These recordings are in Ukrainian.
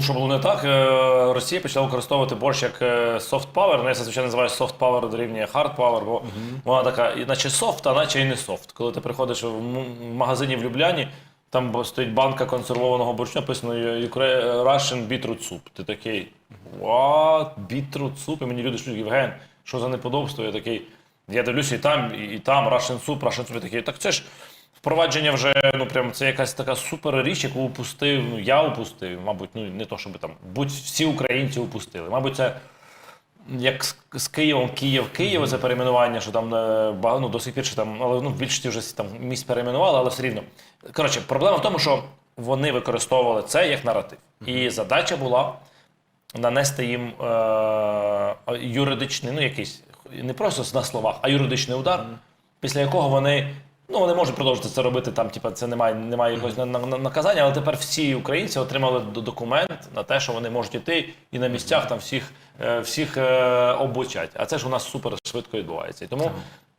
Ну, що було не так, е, Росія почала використовувати борщ як е, soft power. Ну, я зазвичай називаю soft power дорівнює hard power, бо вона така, наче софт, а наче і не софт. Коли ти приходиш в магазині в Любляні, там стоїть банка консервованого борщу, написано Russian beetroot soup. Ти такий, what? Beetroot soup? І мені люди кажуть, Євген, що за неподобство? Я такий, я дивлюся і там, і там Russian soup, Russian soup. Я такий, так це ж впровадження вже, ну прям це якась така супер річ, яку упустив, ну я упустив, мабуть, ну не то, щоб там, будь всі українці упустили. Мабуть, це як з, з Києвом, Київ, Київ, це перейменування, що там е, ну, до сих пір, що там, але ну, в більшості вже там місць перейменували, але все рівно. Коротше, проблема в тому, що вони використовували це як наратив. І задача була нанести їм е, юридичний, ну якийсь, не просто на словах, а юридичний удар, після якого вони. Ну, вони можуть продовжити це робити, там, типа, це немає, немає якогось на- на- на- наказання, але тепер всі українці отримали документ на те, що вони можуть іти і на місцях там всіх, е, всіх е, обучать. А це ж у нас супер швидко відбувається. І тому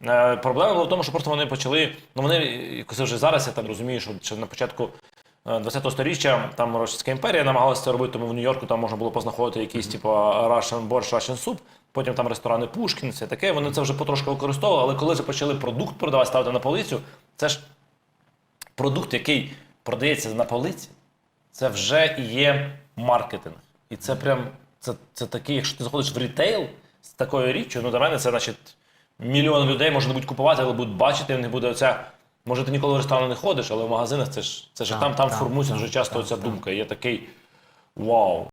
е, проблема була в тому, що просто вони почали. Ну вони якось вже зараз я там розумію, що, що на початку. 20-го сторіччя там Російська імперія намагалася це робити, тому в Нью-Йорку там можна було познаходити якийсь типу Russian борщ, Russian soup, потім там ресторани Пушкін, все таке. Вони це вже потрошки використовували, але коли вже почали продукт продавати, ставити на полицю, це ж продукт, який продається на полиці, це вже і є маркетинг. І це прям це, це такий, якщо ти заходиш в рітейл з такою річчю, ну для мене це значить мільйон людей може не будуть купувати, але будуть бачити, них буде оця. Може, ти ніколи в ресторан не ходиш, але в магазинах це ж це ж там, там формується дуже часто ця думка. Є такий вау.